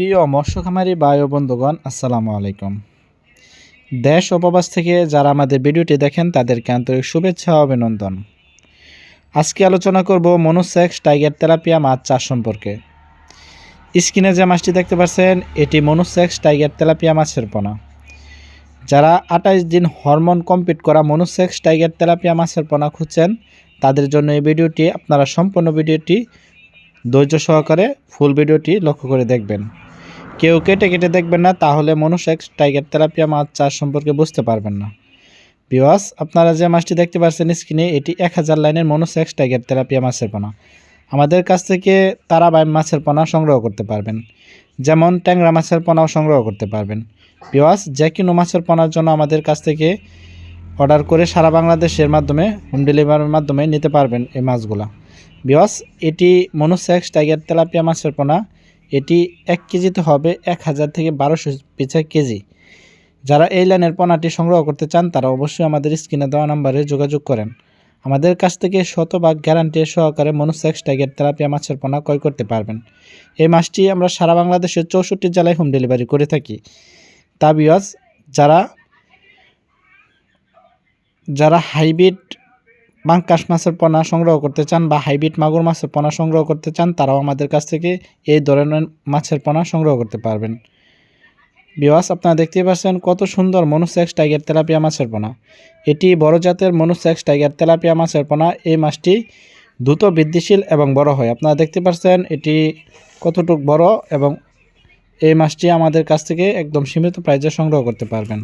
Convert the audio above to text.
প্রিয় মৎস্য খামারি ও বন্ধুগণ, আসসালামু আলাইকুম। দেশ উপবাস থেকে যারা আমাদের ভিডিওটি দেখেন, তাদেরকে আন্তরিক শুভেচ্ছা ও অভিনন্দন। আজকে আলোচনা করব মনোসেক্স টাইগার তেলাপিয়া মাছ চাষ সম্পর্কে। স্ক্রিনে যে মাছটি দেখতে পাচ্ছেন, এটি মনোসেক্স টাইগার তেলাপিয়া মাছের পোনা। যারা আঠাইশ দিন হরমোন কমপ্লিট করা মনোসেক্স টাইগার তেলাপিয়া মাছের পোনা খুঁজছেন, তাদের জন্য এই ভিডিওটি, আপনারা সম্পূর্ণ ভিডিওটি ধৈর্য সহকারে ফুল ভিডিওটি লক্ষ্য করে দেখবেন। কেউ কেটে কেটে দেখবেন না, তাহলে মনোসেক্স টাইগার তেলাপিয়া মাছ চাষ সম্পর্কে বুঝতে পারবেন না। বিওয়াস আপনারা যে মাছটি দেখতে পাচ্ছেন স্ক্রিনে এটি এক হাজার লাইনের মনোসেক্স টাইগার তেলাপিয়া মাছের পোনা। আমাদের কাছ থেকে তারাবাইম মাছের পোনা সংগ্রহ করতে পারবেন। যেমন ট্যাংরা মাছের পোনাও সংগ্রহ করতে পারবেন। বিওয়াস যে কোনো মাছের পোনার জন্য আমাদের কাছ থেকে অর্ডার করে সারা বাংলাদেশের মাধ্যমে হোম ডেলিভারির মাধ্যমে নিতে পারবেন এই মাছগুলা। বিওয়াস এটি মনোসেক্স টাইগার তেলাপিয়া মাছের পোনা। এটি এক কেজিতে হবে এক হাজার থেকে বারোশো পিছা কেজি। যারা এই লাইনের পোনাটি সংগ্রহ করতে চান, তারা অবশ্যই আমাদের স্ক্রিনে দেওয়া নাম্বারে যোগাযোগ করেন। আমাদের কাছ থেকে শতভাগ গ্যারান্টি সহকারে মনোসেক্স টাইগার তেলাপিয়া মাছের পোনা ক্রয় করতে পারবেন। এই মাছটি আমরা সারা বাংলাদেশের চৌষট্টি জেলায় হোম ডেলিভারি করে থাকি। তা বিওয়াস যারা যারা হাইব্রিড বাঙ্কাস মাছের পোনা সংগ্রহ করতে চান বা হাইব্রিড মাগুর মাছের পোনা সংগ্রহ করতে চান, তারাও আমাদের কাছ থেকে এই ধরনের মাছের পোনা সংগ্রহ করতে পারবেন। বিওয়াস আপনারা দেখতে পাচ্ছেন কত সুন্দর মনোসেক্স টাইগার তেলাপিয়া মাছের পোনা। এটি বড় জাতের মনোসেক্স টাইগার তেলাপিয়া মাছের পোনা। এই মাছটি দ্রুত বৃদ্ধিশীল এবং বড় হয়। আপনারা দেখতে পাচ্ছেন এটি কতটুক বড় এবং এই মাছটি আমাদের কাছ থেকে একদম সীমিত প্রাইজে সংগ্রহ করতে পারবেন।